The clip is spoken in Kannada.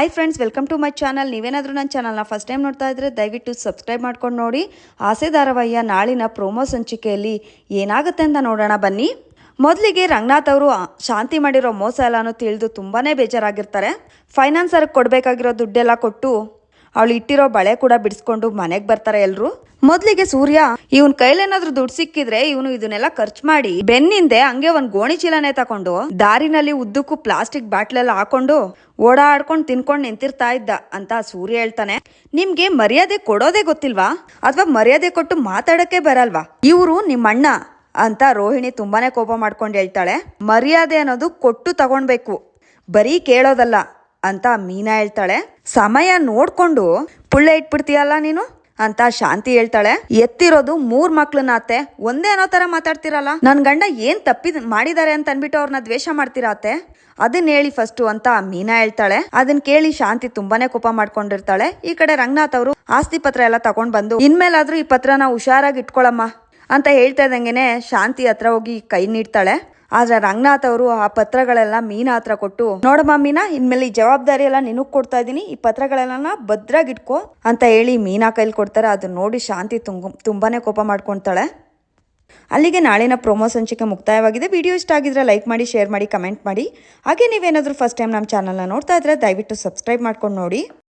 Hi friends welcome to my channel ನೀವೇನಾದರೂ ನನ್ನ ಚಾನಲ್ನ ಫಸ್ಟ್ ಟೈಮ್ ನೋಡ್ತಾ ಇದ್ರೆ ದಯವಿಟ್ಟು ಸಬ್ಸ್ಕ್ರೈಬ್ ಮಾಡ್ಕೊಂಡು ನೋಡಿ. ಆಸೆ ಧಾರಾವಾಹಿಯ ನಾಳಿನ ಪ್ರೋಮೋ ಸಂಚಿಕೆಯಲ್ಲಿ ಏನಾಗುತ್ತೆ ಅಂತ ನೋಡೋಣ ಬನ್ನಿ. ಮೊದಲಿಗೆ ರಂಗನಾಥ್ ಅವರು ಶಾಂತಿ ಮಾಡಿರೋ ಮೋಸ ಎಲ್ಲನೂ ತಿಳಿದು ತುಂಬಾ ಬೇಜಾರಾಗಿರ್ತಾರೆ. ಫೈನಾನ್ಸರ್ಗೆ ಕೊಡಬೇಕಾಗಿರೋ ದುಡ್ಡೆಲ್ಲ ಕೊಟ್ಟು ಅವಳು ಇಟ್ಟಿರೋ ಬಳೆ ಕೂಡ ಬಿಡಿಸ್ಕೊಂಡು ಮನೆಗೆ ಬರ್ತಾರೆ ಎಲ್ರು. ಮೊದ್ಲಿಗೆ ಸೂರ್ಯ, ಇವನ್ ಕೈಲೇನಾದ್ರೂ ದುಡ್ಡು ಸಿಕ್ಕಿದ್ರೆ ಇವನು ಇದನ್ನೆಲ್ಲ ಖರ್ಚು ಮಾಡಿ ಬೆನ್ನಿಂದೆ ಹಂಗೆ ಒಂದ್ ಗೋಣಿ ಚೀಲನೆ ತಕೊಂಡು ದಾರಿನಲ್ಲಿ ಉದ್ದಕ್ಕೂ ಪ್ಲಾಸ್ಟಿಕ್ ಬಾಟ್ಲೆಲ್ಲ ಹಾಕೊಂಡು ಓಡಾಡ್ಕೊಂಡು ತಿನ್ಕೊಂಡು ನಿಂತಿರ್ತಾ ಇದ್ದ ಅಂತ ಸೂರ್ಯ ಹೇಳ್ತಾನೆ. ನಿಮ್ಗೆ ಮರ್ಯಾದೆ ಕೊಡೋದೇ ಗೊತ್ತಿಲ್ವಾ? ಅಥವಾ ಮರ್ಯಾದೆ ಕೊಟ್ಟು ಮಾತಾಡಕ್ಕೆ ಬರಲ್ವಾ? ಇವರು ನಿಮ್ಮಣ್ಣ ಅಂತ ರೋಹಿಣಿ ತುಂಬಾನೇ ಕೋಪ ಮಾಡ್ಕೊಂಡು ಹೇಳ್ತಾಳೆ. ಮರ್ಯಾದೆ ಅನ್ನೋದು ಕೊಟ್ಟು ತಗೊಳ್ಬೇಕು ಬರೀ ಕೇಳೋದಲ್ಲ. ಅಂತ ಮೀನಾ ಹೇಳ್ತಾಳೆ. ಸಮಯ ನೋಡ್ಕೊಂಡು ಪುಳ್ಳೆ ಇಟ್ಬಿಡ್ತೀಯಲ್ಲ ನೀನು? ಅಂತ ಶಾಂತಿ ಹೇಳ್ತಾಳೆ. ಎತ್ತಿರೋದು ಮೂರ್ ಮಕ್ಳನ್ನ ಒಂದೇ ಅನ್ನೋ ತರ ಮಾತಾಡ್ತಿರಲ್ಲ? ನನ್ ಗಂಡ ಏನ್ ತಪ್ಪಿ ಮಾಡಿದಾರೆ ಅಂತ ಅನ್ಬಿಟ್ಟು ಅವ್ರನ್ನ ದ್ವೇಷ ಮಾಡ್ತೀರಾ ಅತ್ತೆ? ಅದನ್ನ ಹೇಳಿ ಫಸ್ಟು ಅಂತ ಮೀನಾ ಹೇಳ್ತಾಳೆ. ಅದನ್ನ ಕೇಳಿ ಶಾಂತಿ ತುಂಬಾನೇ ಕೋಪ ಮಾಡ್ಕೊಂಡಿರ್ತಾಳೆ. ಈ ಕಡೆ ರಂಗನಾಥ್ ಅವರು ಆಸ್ತಿ ಪತ್ರ ಎಲ್ಲ ತಗೊಂಡ್ ಬಂದು, ಇನ್ಮೇಲಾದ್ರೂ ಈ ಪತ್ರನ ಹುಷಾರಾಗಿ ಇಟ್ಕೊಳಮ್ಮ ಅಂತ ಹೇಳ್ತಾ ಇದ್ದಂಗೆನೆ ಶಾಂತಿ ಹತ್ರ ಹೋಗಿ ಕೈ ನೀಡ್ತಾಳೆ. ಆದ್ರೆ ರಂಗನಾಥ್ ಅವರು ಆ ಪತ್ರಗಳೆಲ್ಲ ಮೀನಾ ಹತ್ರ ಕೊಟ್ಟು ನೋಡಮ್ಮ ಮೀನಾ ಇನ್ಮೇಲೆ ಈ ಜವಾಬ್ದಾರಿ ಎಲ್ಲ ನಿನಗ್ ಕೊಡ್ತಾ ಇದೀನಿ. ಈ ಪತ್ರಗಳೆಲ್ಲ ಭದ್ರಾಗಿಟ್ಕೋ ಅಂತ ಹೇಳಿ ಮೀನಾ ಕೈಲಿ ಕೊಡ್ತಾರೆ. ಅದನ್ನ ನೋಡಿ ಶಾಂತಿ ತುಂಬ ತುಂಬಾನೇ ಕೋಪ ಮಾಡ್ಕೊಳ್ತಾಳೆ ಅಲ್ಲಿಗೆ ನಾಳಿನ ಪ್ರೊಮೋ ಸಂಚಿಕೆ ಮುಕ್ತಾಯವಾಗಿದೆ. ವಿಡಿಯೋ ಇಷ್ಟ ಆಗಿದ್ರೆ ಲೈಕ್ ಮಾಡಿ, ಶೇರ್ ಮಾಡಿ, ಕಮೆಂಟ್ ಮಾಡಿ. ಹಾಗೆ ನೀವೇನಾದರೂ ಫಸ್ಟ್ ಟೈಮ್ ನಮ್ಮ ಚಾನಲ್ನ ನೋಡ್ತಾ ಇದ್ರೆ ದಯವಿಟ್ಟು ಸಬ್ಸ್ಕ್ರೈಬ್ ಮಾಡ್ಕೊಂಡು ನೋಡಿ.